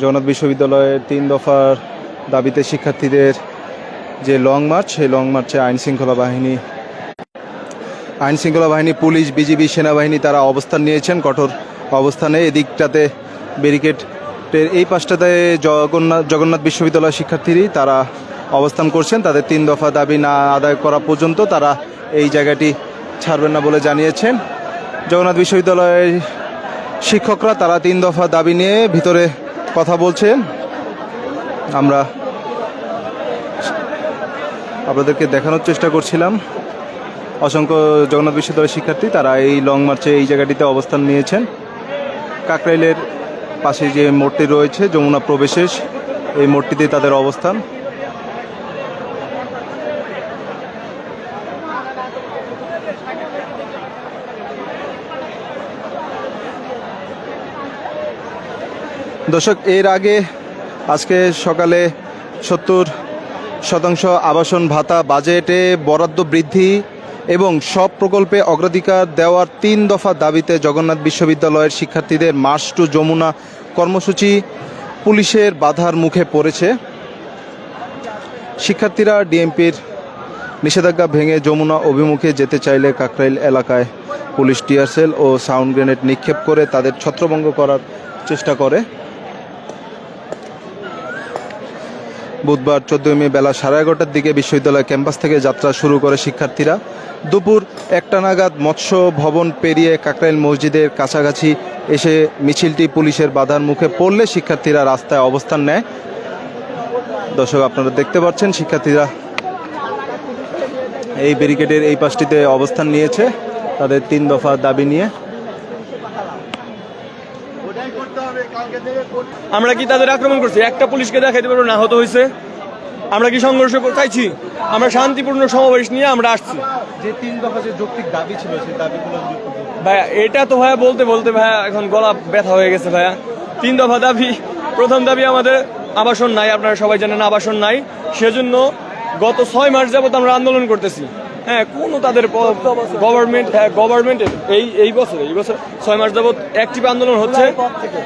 জগন্নাথ বিশ্ববিদ্যালয়ের তিন দফার দাবিতে শিক্ষার্থীদের যে লং মার্চ, সেই লং মার্চে আইন শৃঙ্খলা বাহিনী, আইন শৃঙ্খলা বাহিনী, পুলিশ, বিজিবি, সেনাবাহিনী তারা অবস্থান নিয়েছেন কঠোর অবস্থানে। এদিকটাতে ব্যারিকেডের এই পাশটাতে জগন্নাথ জগন্নাথ বিশ্ববিদ্যালয়ের শিক্ষার্থীরই তারা অবস্থান করছেন। তাদের তিন দফা দাবি না আদায় করা পর্যন্ত তারা এই জায়গাটি ছাড়বেন না বলে জানিয়েছেন। জগন্নাথ বিশ্ববিদ্যালয়ের শিক্ষকরা তারা তিন দফা দাবি নিয়ে ভিতরে কথা বলছেন। আমরা আপনাদেরকে দেখানোর চেষ্টা করছিলাম। অসংখ্য জগন্নাথ বিশ্ববিদ্যালয়ের শিক্ষার্থী, তারা এই লং মার্চে এই জায়গাটিতে অবস্থান নিয়েছেন। কাকরাইলের পাশে যে মোড়টি রয়েছে, যমুনা প্রবেশেষ এই মোড়টিতে তাদের অবস্থান। দর্শক, এর আগে আজকে সকালে সত্তর শতাংশ আবাসন ভাতা বাজেটে বরাদ্দ বৃদ্ধি এবং সব প্রকল্পে অগ্রাধিকার দেওয়ার তিন দফা দাবিতে জগন্নাথ বিশ্ববিদ্যালয়ের শিক্ষার্থীদের মার্চ টু যমুনা কর্মসূচি পুলিশের বাধার মুখে পড়েছে। শিক্ষার্থীরা ডিএমপির নিষেধাজ্ঞা ভেঙে যমুনা অভিমুখে যেতে চাইলে কাকরাইল এলাকায় পুলিশ টিয়ারসেল ও সাউন্ড গ্রেনেড নিক্ষেপ করে তাদের ছত্রভঙ্গ করার চেষ্টা করে। বুধবার চোদ্দই মে বেলা সাড়ে এগারোটার দিকে বিশ্ববিদ্যালয় ক্যাম্পাস থেকে যাত্রা শুরু করে শিক্ষার্থীরা। দুপুর একটা নাগাদ মৎস্য ভবন পেরিয়ে কাকরাইল মসজিদের কাছাকাছি এসে মিছিলটি পুলিশের বাধার মুখে পড়লে শিক্ষার্থীরা রাস্তায় অবস্থান নেয়। দর্শক, আপনারা দেখতে পাচ্ছেন শিক্ষার্থীরা এই ব্যারিকেডের এই পাশটিতে অবস্থান নিয়েছে। তাদের তিন দফা দাবি নিয়ে আমরা কি তাদের আক্রমণ করছি? একটা পুলিশকে দেখাইতে পারব না হতো হয়েছে আমরা কি সংঘর্ষ চাইছি? আমরা শান্তিপূর্ণ সমাবেশ নিয়ে আমরা আসছি। যে তিন দফা যে যৌক্তিক দাবি ছিল সেই দাবিগুলো ভাইয়া এটা তো ভাইয়া বলতে বলতে ভাইয়া এখন গলা ব্যথা হয়ে গেছে ভাইয়া। তিন দফা দাবি প্রথম দাবি আমাদের আবাসন নাই আপনারা সবাই জানেন আবাসন নাই। সেজন্য গত ছয় মাস যাবত আমরা আন্দোলন করতেছি। হ্যাঁ কোনো তাদের গভর্নমেন্ট হ্যাঁ গভর্নমেন্টের এই এই বছর এই বছর ছয় মাস যাবত অ্যাক্টিভ আন্দোলন হচ্ছে।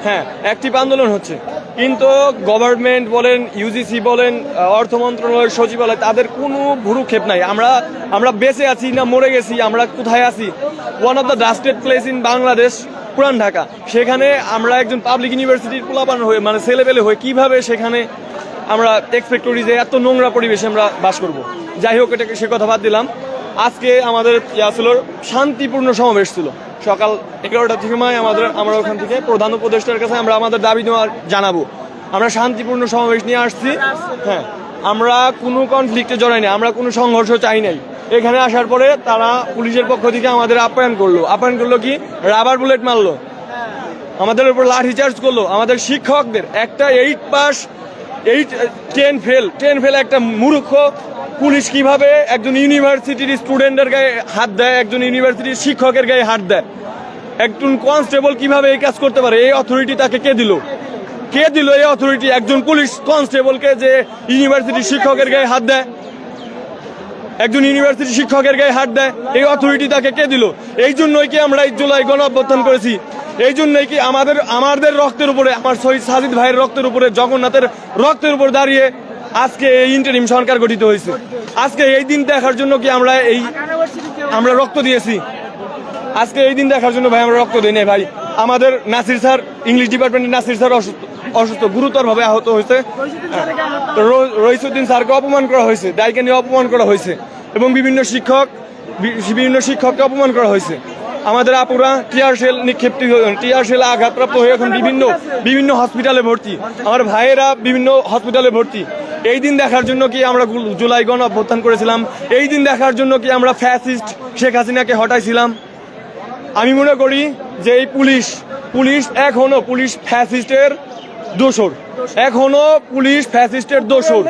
হ্যাঁ অ্যাক্টিভ আন্দোলন হচ্ছে। কিন্তু গভর্নমেন্ট বলেন ইউজিসি বলেন অর্থ মন্ত্রণালয়ের সচিবালয়, তাদের কোনো ভুরুক্ষেপ নাই। আমরা আমরা বেঁচে আছি না মরে গেছি, আমরা কোথায় আছি? One of the dusted place in Bangladesh পুরান ঢাকা সেখানে আমরা একজন পাবলিক ইউনিভার্সিটির পোলাপান হয়ে মানে ছেলেবেলে হয়ে কীভাবে সেখানে আমরা এক্সপেক্ট করি যে এত নোংরা পরিবেশে আমরা বাস করব? যাই হোক, এটাকে সে কথা বাদ দিলাম। আজকে আমাদের ইয়া ছিল শান্তিপূর্ণ সমাবেশ ছিল। সকাল এগারোটা থেকে আমাদের, আমরা ওখান থেকে প্রধান উপদেষ্টার কাছে আমরা আমাদের দাবি নেওয়ার জানাব। আমরা শান্তিপূর্ণ সমাবেশ নিয়ে আসছি। হ্যাঁ আমরা কোনো কনফ্লিক্টে জড়াই নাই, আমরা কোনো সংঘর্ষ চাই নাই। এখানে আসার পরে তারা পুলিশের পক্ষ থেকে আমাদের আপ্যায়ন করল। আপ্যায়ন করল কি? রাবার বুলেট মারলো। আমাদের উপর লাঠি চার্জ করল। আমাদের শিক্ষকদের একটা eight pass eight ten fail ten fail একটা মূর্খ পুলিশ কীভাবে একজন ইউনিভার্সিটির স্টুডেন্টের গায়ে হাত দেয়, একজন ইউনিভার্সিটির শিক্ষকের গায়ে হাত দেয়? একজন কনস্টেবল কীভাবে এই কাজ করতে পারে? এই অথরিটি তাকে কে দিল? কে দিল এই অথরিটি একজন পুলিশ কনস্টেবলকে যে ইউনিভার্সিটির শিক্ষকের গায়ে হাত দেয়? একজন ইউনিভার্সিটি শিক্ষকের গায়ে হাত দেয়? এই অথরিটি তাকে কে দিল? এই জন্যই কি আমরা এই জুলাই গণ অভ্যুত্থান করেছি? এই জন্যই কি আমাদের আমাদের রক্তের উপরে, আমার শহীদ সাজিদ ভাইয়ের রক্তের উপরে, জগন্নাথের রক্তের উপর দাঁড়িয়ে আজকে এই ইন্টারিম সরকার গঠিত হয়েছে। আজকে এই দিন দেখার জন্য কি আমরা এই আমরা রক্ত দিয়েছি? আজকে এই দিন দেখার জন্য ভাই আমরা রক্ত দিই নাই ভাই। আমাদের নাসির স্যার, ইংলিশ ডিপার্টমেন্টের নাসির স্যার অসুস্থ অসুস্থ, গুরুতরভাবে আহত হয়েছে। রইসুদ্দিন স্যারকে অপমান করা হয়েছে, দায়কে নিয়ে অপমান করা হয়েছে এবং বিভিন্ন শিক্ষক বিভিন্ন শিক্ষককে অপমান করা হয়েছে। আমাদের আপুরা টিয়ার সেল নিক্ষেপ্তি টিয়ার সেল আঘাতপ্রাপ্ত হয়ে এখন বিভিন্ন বিভিন্ন হসপিটালে ভর্তি। আমার ভাইয়েরা বিভিন্ন হসপিটালে ভর্তি। এই দিন দেখার জন্য কি আমরা জুলাই গণ অভ্যুত্থান করেছিলাম? এই দিন দেখার জন্য কি আমরা ফ্যাসিস্ট শেখ হাসিনাকে হটাইছিলাম? আমি মনে করি যে এই পুলিশ পুলিশ এখনও পুলিশ ফ্যাসিস্টের দোষর। এখনও পুলিশ ফ্যাসিস্টের দোষর।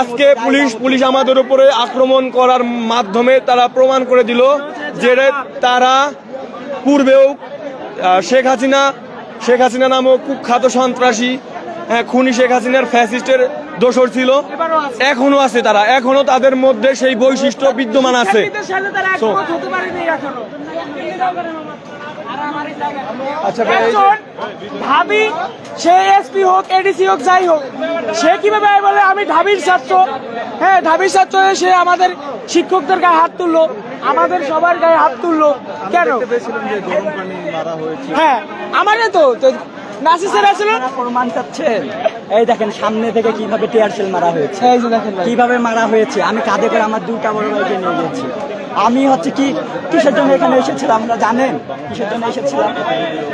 আজকে পুলিশ পুলিশ আমাদের উপরে আক্রমণ করার মাধ্যমে তারা প্রমাণ করে দিল যে তারা পূর্বেও শেখ হাসিনা শেখ হাসিনা নামক কুখ্যাত সন্ত্রাসী খুনি শেখ হাসিনার ফ্যাসিস্টের দোষর ছিল। এখনও আছে। তারা। এখনও তাদের মধ্যে সেই বৈশিষ্ট্য বিদ্যমান আছে। আচ্ছা ঢাবি সে এসপি হোক এডিসি হোক যাই হোক সে কীভাবে বলে? আমি ঢাবির ছাত্র। হ্যাঁ ঢাবির ছাত্র সে আমাদের শিক্ষকদের গায়ে হাত তুললো। আমাদের সবার গায়ে হাত তুললো। কেন? হ্যাঁ আমারে তো নাসি স্যার ছিল প্রমাণ চাচ্ছেন। এই দেখেন সামনে থেকে কীভাবে টিয়ার সেল মারা হয়েছে। এই যে দেখেন কীভাবে মারা হয়েছে? আমি কাঁধে করে আমার দুটা বড় ভাইকে নিয়ে গেছি। আমি হচ্ছে কি কিসের জন্য এখানে এসেছিলাম? আমরা জানেন কিসের জন্য এসেছিলাম?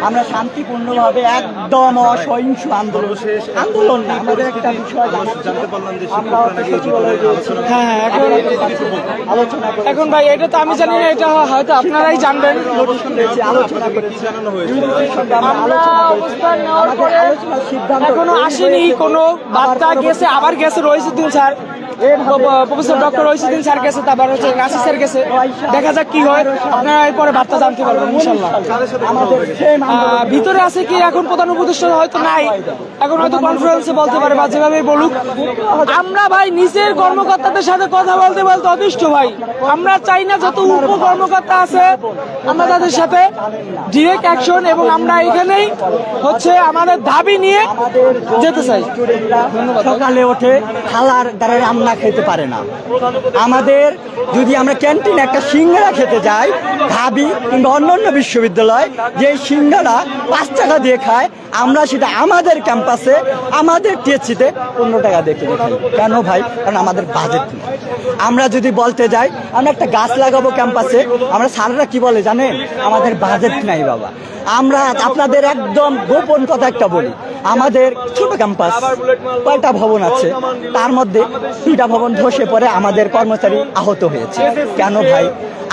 আমরা শান্তিপূর্ণভাবে একদম অসহিংস আন্দোলন আন্দোলন না আমাদের একটা বিষয় আমরা সচিবালয়ে গিয়েছি। হ্যাঁ হ্যাঁ এখন আলোচনা এখন ভাই এটা তো আমি জানি না এটা হয়তো আপনারাই জানবেন। আলোচনা করেছি। আলোচনা করেছি। এখনও আসেনি কোনো বার্তা গেছে আবার গেছে Raisuddin sir professor doctor Raisuddin sir গেছে তারপর হচ্ছে নাসির স্যার গেছে। দেখা যাক কি হয়। আপনারা এরপরে বার্তা জানতে পারবেন ইনশাল্লাহ ভিতরে আছে কি এখন প্রধান উপদেষ্টা হয়তো নাই। এখন হয়তো কনফারেন্সে বলতে পারে বা যেভাবে বলুক। আমরা ভাই নিচের কর্মকর্তাদের সাথে কথা বলতে বলতে অতিষ্ঠ ভাই। আমরা চাই না যত উপ কর্মকর্তা আছে আমরা তাদের সাথে ডিরেক্ট অ্যাকশন এবং আমরা এখানেই হচ্ছে আমাদের দাবি নিয়ে যেতে চাই। সকালে ওঠে খালার দ্বারা রান্না খেতে পারে না। আমাদের যদি আমরা ক্যান্টিনে একটা সিঙ্গারা খেতে যাই, ভাবি কিংবা অন্যান্য বিশ্ববিদ্যালয়, যে সিঙ্গারা পাঁচ টাকা দিয়ে খায়, আমরা সেটা আমাদের ক্যাম্পাসে, আমাদের টিএসসিতে পনেরো টাকা দিয়ে কিনে খাই। কেন ভাই? কারণ আমাদের বাজেট নেই। আমরা যদি বলতে যাই, আমরা একটা গাছ লাগাবো ক্যাম্পাসে, আমরা স্যাররা কি বলে জানেন? আমাদের বাজেট নাই বাবা। আমরা আপনাদের একদম গোপন কথা একটা বলি। আমাদের ছোট ক্যাম্পাস কয়টা ভবন আছে। তার মধ্যে দুইটা ভবন ধসে পড়ে আমাদের কর্মচারী আহত হয়েছে। কেন ভাই?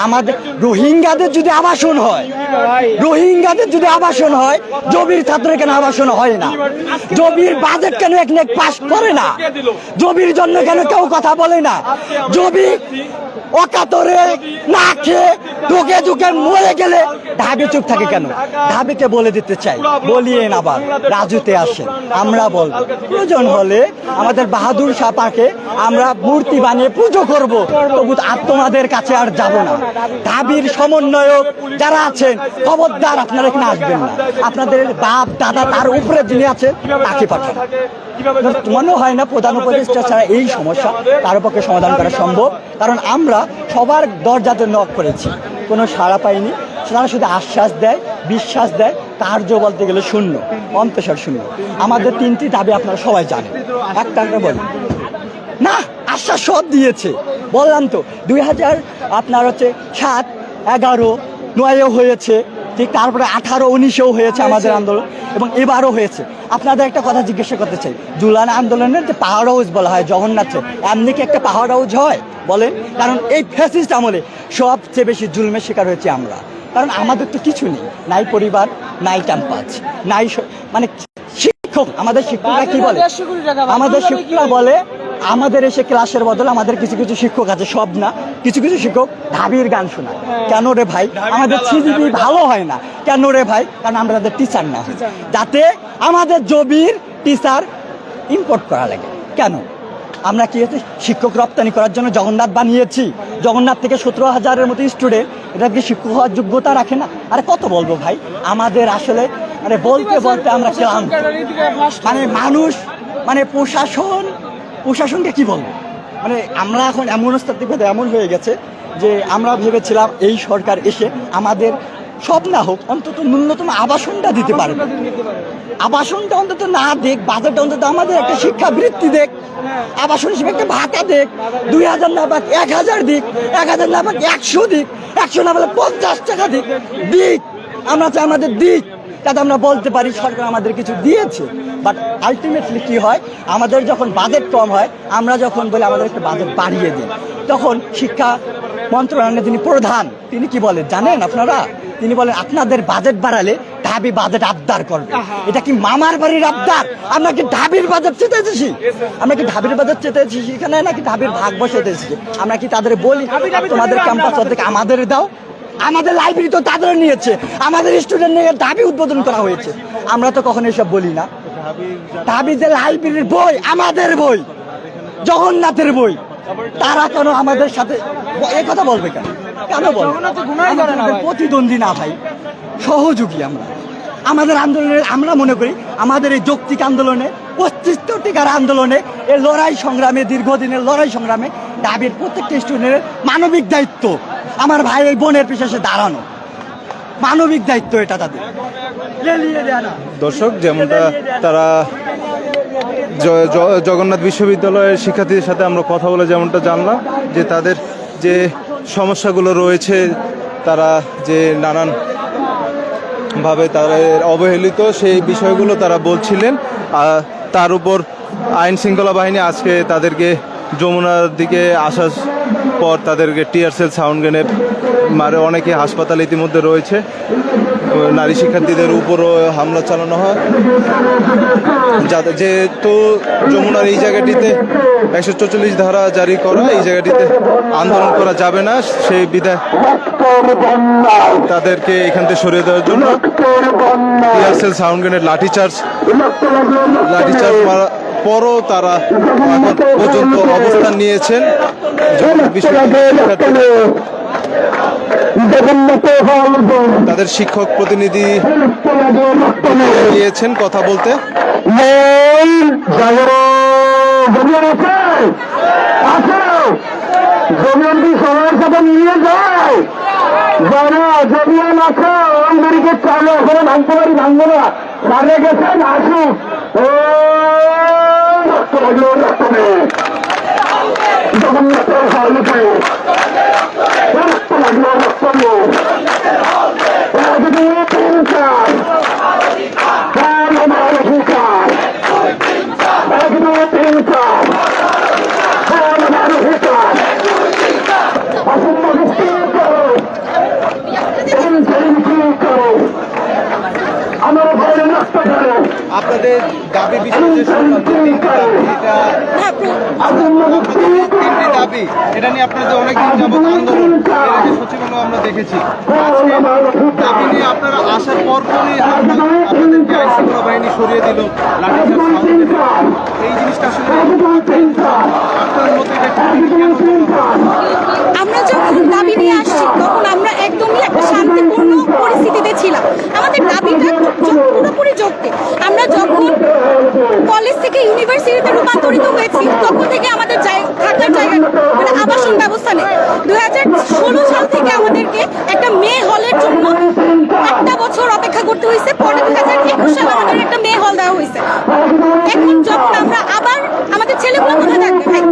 আমাদের রোহিঙ্গাদের যদি আবাসন হয়, রোহিঙ্গাদের যদি আবাসন হয় জবির ছাত্রের কেন আবাসন হয় না? জবির বাজেট কেন এক নেক পাশ করে না? জবির জন্য কেন কেউ কথা বলে না? জবি অকাতরে না খেয়ে ঢুকে ঢুকে মরে গেলে ঢাবি চুপ থাকে কেন? ঢাবিকে বলে দিতে চাই বলিয়েন আবার রাজুতে আসে আমরা বল প্রয়োজন হলে আমাদের বাহাদুর সাপাকে আমরা মূর্তি বানিয়ে পুজো করব, তবু আর তোমাদের কাছে আর যাব না। ঢাবির সমন্বয়ক যারা আছেন, খবরদার আপনারা এখানে আসবেন না। আপনাদের বাপ, দাদা তার উপরে যিনি আছেন, তাকে পাঠান। মনে হয় না প্রধান উপদেষ্টা ছাড়া এই সমস্যা কারও পক্ষে সমাধান করা সম্ভব? কারণ আমরা সবার দরজাতে নক করেছি। কোনো সাড়া পাইনি। তারা শুধু আশ্বাস দেয়, বিশ্বাস দেয়, কার্য বলতে গেলে শূন্য, অন্তঃসার শূন্য। আমাদের তিনটি দাবি আপনারা সবাই জানেন। একটা একটা বলি। না, আশ্বাস সব দিয়েছে। বললাম তো দুই হাজার আপনার হচ্ছে সাত এগারো নয়ও হয়েছে ঠিক তারপরে আঠারো উনিশেও হয়েছে আমাদের আন্দোলন এবং এবারও হয়েছে। আপনাদের একটা কথা জিজ্ঞাসা করতে চাই জুলান আন্দোলনের যে পাহাড় হাউস বলা হয় জগন্নাথে এমনি কি একটা পাহাড় হাউস হয়? বলেন কারণ এই ফ্যাসিস্ট আমলে সবচেয়ে বেশি জুলমের শিকার হয়েছে আমরা। কারণ আমাদের তো কিছু নেই নাই পরিবার নাই ক্যাম্পাস নাই মানে শিক্ষক আমাদের শিক্ষকরা কি বলে? আমাদের শিক্ষকরা বলে আমাদের এসে ক্লাসের বদলে আমাদের কিছু কিছু শিক্ষক আছে সব না কিছু কিছু শিক্ষক ঢাবির গান শোনায়। কেন রে ভাই? আমাদের সিজিবি ভালো হয় না। কেন রে ভাই? কারণ আমরা তাদের টিচার না। যাতে আমাদের জবির টিচার ইম্পোর্ট করা লাগে। কেন? আমরা কি হচ্ছে? শিক্ষক রপ্তানি করার জন্য জগন্নাথ বানিয়েছি। জগন্নাথ থেকে সতেরো হাজারের মতো স্টুডেন্ট এটা কি শিক্ষক হওয়ার যোগ্যতা রাখে না। আরে কত বলব ভাই? আমাদের আসলে মানে বলতে বলতে আমরা মানে মানুষ মানে প্রশাসন প্রশাসনকে কি বলব? মানে আমরা এখন এমন অবস্থাতে এমন হয়ে গেছে যে আমরা ভেবেছিলাম এই সরকার এসে আমাদের সব না হোক অন্তত ন্যূনতম আবাসনটা দিতে পারবে আবাসনটা অন্তত না দেখ বাজারটা অন্তত আমাদের একটা শিক্ষা বৃত্তি দেখ আবাসন হিসেবে একটা ভাতা দেখ দুই হাজার না পাক এক হাজার দিক এক হাজার না পাক একশো দিক একশো না বলে পঞ্চাশ টাকা দিক দিক। আমরা চাই আমাদের দিক। যাতে আমরা বলতে পারি সরকার আমাদের কিছু দিয়েছে। বাট আলটিমেটলি কি হয়? আমাদের যখন বাজেট কম হয় আমরা যখন বলি আমাদের একটা বাজেট বাড়িয়ে দিন তখন শিক্ষা মন্ত্রণালয়ের যিনি প্রধান তিনি কি বলেন জানেন আপনারা? তিনি বলেন আপনাদের বাজেট বাড়ালে ঢাবি বাজেট আবদার করবে। এটা কি মামার বাড়ির আবদার? আমরা কি ঢাবির বাজেট চেতে এসেছি আমরা কি ঢাবির বাজেট চেতে এসেছি এখানে নাকি ঢাবির ভাগ বসাতে এসেছি আমরা কি তাদের বলি তোমাদের ক্যাম্পাস থেকে আমাদের দাও। আমাদের লাইব্রেরি তো তাদের নিয়েছে। আমাদের স্টুডেন্ট নিয়ে দাবি উদ্বোধন করা হয়েছে। আমরা তো কখনো এসব বলি না। দাবি যে লাইব্রেরির বই আমাদের বই জগন্নাথের বই। তারা কেন আমাদের সাথে এই কথা বলবে কেন? কেন বলবে? প্রতিদ্বন্দ্বী না ভাই। সহযোগী আমরা। আমাদের আন্দোলনের আমরা মনে করি আমাদের এই যৌক্তিক আন্দোলনে অস্তিত্ব টিকার আন্দোলনে এই লড়াই সংগ্রামে দীর্ঘদিনের লড়াই সংগ্রামে দাবির প্রত্যেকটা স্টুডেন্টের মানবিক দায়িত্ব। আমার ভাই এই বোনের পিছনে দাঁড়ানো মানবিক দায়িত্ব এটা তাদের। দর্শক, যেমনটা তারা জগন্নাথ বিশ্ববিদ্যালয়ের শিক্ষার্থীদের সাথে আমরা কথা বলে যেমনটা জানলাম, যে তাদের যে সমস্যাগুলো রয়েছে, তারা যে নানান ভাবে তারা অবহেলিত সেই বিষয়গুলো তারা বলছিলেন তার উপর আইন শৃঙ্খলা বাহিনী আজকে তাদেরকে যমুনার দিকে আসার পর তাদেরকে টিয়ার সেল সাউন্ড গ্রেনে মারে অনেকে হাসপাতালে ইতিমধ্যে রয়েছে। নারী শিক্ষার্থীদের উপরও হামলা চালানো হয়। যাতে যেহেতু যমুনার এই জায়গাটিতে একশো চল্লিশ ধারা জারি করা, এই জায়গাটিতে আন্দোলন করা যাবে না, সেই বিধায় তাদেরকে এখান থেকে সরিয়ে দেওয়ার জন্য tear shell sound grenade lathi charge lathi charge মারা পরও তারা পর্যন্ত অবস্থান নিয়েছেন। তাদের শিক্ষক প্রতিনিধি গিয়েছেন কথা বলতে। জমিয়নটি সবার নিয়ে যায় ভাঙবো না গেছেন আসুক রক্ত লাগল রক্ত নেই জগন্নাথের হলকে রক্ত লাগল রক্ত নেই একদিন তিন চার আমার অধিকার একদিন তিন চার চার আমার অধিকার অসম্ভ বিস্তীর্ণ করো করো আমার ভাইয়ের রক্ত করো আপনাদের দাবি বিষয়ে যে শুনলাম যে তিনটি দাবি এটা তিনটি দাবি এটা নিয়ে আপনারা যে অনেকদিন যাবত আন্দোলন এর আগে সচিবালয় আমরা দেখেছি। দাবি নিয়ে আপনারা আসার পর পরই আপনাদের- আপনাদেরকে আইন শৃঙ্খলা বাহিনী সরিয়ে দিল। এই জিনিসটা আসলে আপনার মধ্যে আমরা যখন দাবি নিয়ে আসছি তখন আমরা একদমই একটা শান্তিপূর্ণ পরিস্থিতিতে ছিলাম। আমাদের দাবিটা পুরোপুরি যৌক্তিক। কলেজ থেকে ইউনিভার্সিটিতে রূপান্তরিত হয়েছি। তখন থেকে আমাদের থাকার জায়গা মানে আবাসন ব্যবস্থা নেই। দুই হাজার ষোলো সাল থেকে আমাদেরকে একটা মেয়ে হলের জন্য একটা বছর অপেক্ষা করতে হয়েছে। পরে দুই হাজার একুশ সালে আমাদের একটা মেয়ে হল দেওয়া হয়েছে। এখন যখন আমরা আবার আমাদের ছেলেগুলো কোথায় থাকবে ভাই?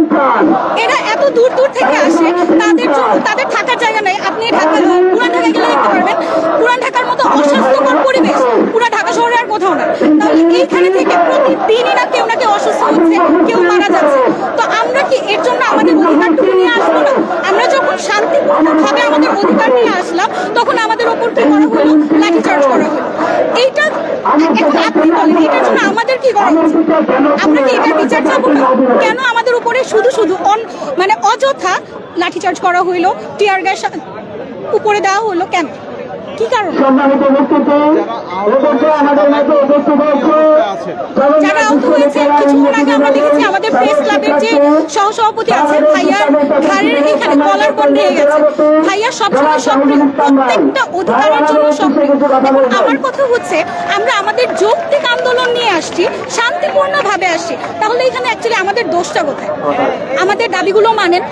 এরা এত দূর দূর থেকে আসে, তাদের জন্য তাদের থাকার জায়গা নাই। আপনি ঢাকা পুরান ঢাকায় গেলে দেখতে পারবেন পুরান ঢাকার মতো অস্বাস্থ্যকর পরিবেশ পুরা ঢাকা শহরে আর কোথাও না এইখানে থেকে প্রতিদিনই না কেউ না কেউ অসুস্থ হচ্ছে, কেউ মারা যাচ্ছে। তো আমরা কি এর জন্য আমাদের অধিকারটুকু নিয়ে আসব না? আমরা যখন শান্তিপূর্ণভাবে আমাদের অধিকার নিয়ে আসলাম, তখন আমাদের ওপর কি করা হলো? লাঠিচার্জ করা হলো। এইটা আপনি বলেন এটার জন্য আমাদের কি করা আমরা কি এটার বিচার কেন আমাদের উপরে শুধু শুধু অন মানে অযথা লাঠিচার্জ করা হইল, টিয়ার গ্যাস উপরে দেওয়া হলো কেন? কি কারণ? যারা আহত কিছুক্ষণ আগে আমরা দেখেছি আমাদের প্রেস ক্লাবের যে সহসভাপতি আছেন ভাইয়ার ঘাড়ের এখানে কলার বন গেছে। ভাইয়া সবসময় সক্রিয় প্রত্যেকটা অধিকারের জন্য সক্রিয়। আমার কথা হচ্ছে আমরা আমাদের যৌক্তিক আন্দোলন নিয়ে আসছি শান্তিপূর্ণ ভাবে আসছি। তাহলে এখানে অ্যাকচুয়ালি আমাদের দোষটা কোথায়? আমাদের দাবিগুলো মানেন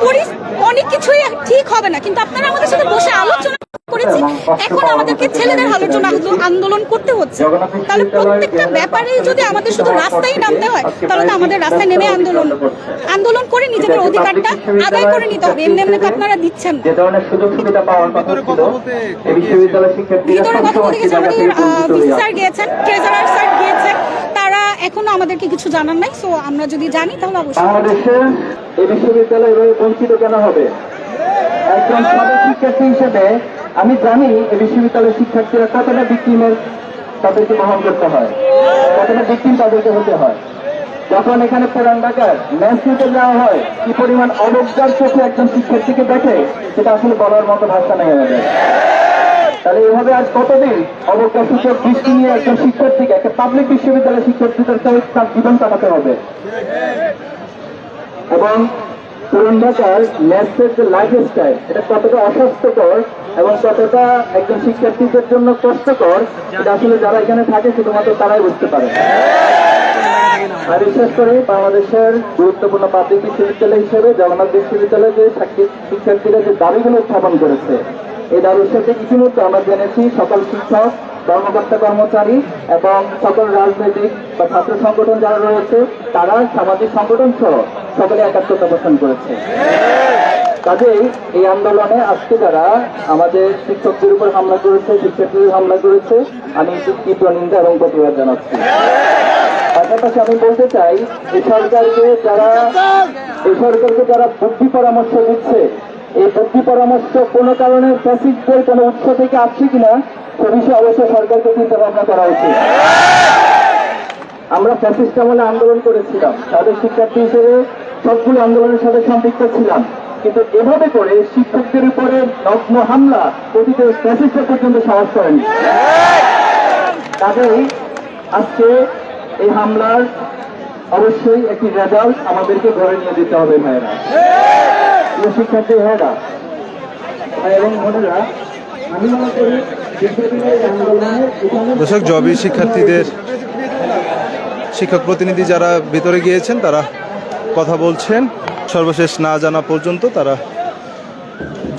পরি- অনেক কিছুই ঠিক হবে না কিন্তু আপনারা আমাদের সাথে বসে আলোচনা করেছি। এখন আমাদেরকে ছেলেদের হালের জন্য আন্দোলন করতে হচ্ছে। তাহলে প্রত্যেকটা ব্যাপারে যদি আমাদের শুধু রাস্তায় নামতে হয় তাহলে তো আমাদের রাস্তায় নেমে আন্দোলন আন্দোলন করে নিজেদের অধিকারটা আদায় করে নিতে হবে। এমনি এমনি আপনারা দিচ্ছেন ভিতরে কথা বলতে গেছে জায়গা আমাদের থেকে বঞ্চিত ভিসি স্যার গিয়েছেন ট্রেজারার স্যার গিয়েছেন। তারা এখনও আমাদেরকে কিছু জানার নাই সো আমরা যদি জানি তাহলে অবশ্যই বাংলাদেশে এই বিশ্ববিদ্যালয় এভাবে বঞ্চিত কেন হবে? একজন শিক্ষার্থী হিসেবে আমি জানি এই বিশ্ববিদ্যালয়ের শিক্ষার্থীরা কতটা বিক্রিমের তাদেরকে বহন করতে হয়, কতটা বিক্রিম তাদেরকে হতে হয়। যখন এখানে পুরান ঢাকার ম্যানসিউটে যাওয়া হয়, কি পরিমাণ অবজ্ঞার চোখে একজন শিক্ষার্থীকে দেখে, সেটা আসলে বলার মতো ভাষা নেই আমাদের। তাহলে এভাবে আজ কতদিন অবজ্ঞা সূচক দৃষ্টি নিয়ে একজন শিক্ষার্থীকে একটা পাবলিক বিশ্ববিদ্যালয়ের শিক্ষার্থীদের সহিত তার জীবন কাটাতে হবে? এবং পুরান ঢাকার ম্যাথসের যে লাইফ স্টাইল এটা কতটা অস্বাস্থ্যকর এবং কতটা একজন শিক্ষার্থীদের জন্য কষ্টকর, এটা আসলে যারা এখানে থাকে শুধুমাত্র তারাই বুঝতে পারে। আর বিশেষ করে বাংলাদেশের গুরুত্বপূর্ণ পাবলিক বিশ্ববিদ্যালয় হিসেবে জগন্নাথ বিশ্ববিদ্যালয়ে যে শিক্ষার্থীরা যে দাবিগুলো উত্থাপন করেছে এই দাবির সাথে ইতিমধ্যে আমরা জেনেছি সকল শিক্ষক, কর্মকর্তা, কর্মচারী এবং সকল রাজনৈতিক বা ছাত্র সংগঠন যারা রয়েছে, তারা সামাজিক সংগঠন সহ সকলে একাত্মতা পোষণ করেছে। কাজেই এই আন্দোলনে আজকে যারা আমাদের শিক্ষকদের উপর হামলা করেছে, শিক্ষার্থীদের হামলা করেছে, আমি তীব্র নিন্দা এবং প্রতিবাদ জানাচ্ছি। পাশাপাশি আমি বলতে চাই এই সরকারকে যারা এই সরকারকে যারা বুদ্ধি পরামর্শ দিচ্ছে এই বুদ্ধি পরামর্শ কোনো কারণে ফ্যাসিস্টদের কোনো উৎস থেকে আসছে কিনা সে বিষয়ে অবশ্যই সরকারকে চিন্তা ভাবনা করা উচিত আমরা ফ্যাসিস্ট আমলে আন্দোলন করেছিলাম। তাদের শিক্ষার্থী হিসেবে সবগুলো আন্দোলনের সাথে সম্পৃক্ত ছিলাম। কিন্তু এভাবে করে শিক্ষকদের উপরে নগ্ন হামলা অতীতে ফ্যাসিস্ট পর্যন্ত সাহস করেনি। কাজেই আজকে এই হামলার অবশ্যই একটি রেজাল্ট আমাদেরকে ঘরে নিয়ে যেতে হবে, ভাইয়েরা। শিক্ষার্থী ভাইয়েরা ভাই এবং বোনেরা আমি মনে করি দর্শক, জবি শিক্ষার্থীদের শিক্ষক প্রতিনিধি যারা ভিতরে গিয়েছেন, তারা কথা বলছেন। সর্বশেষ না জানা পর্যন্ত তারা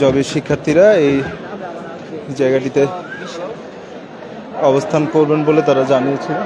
জবি শিক্ষার্থীরা এই জায়গাটিতে অবস্থান করবেন বলে তারা জানিয়েছিল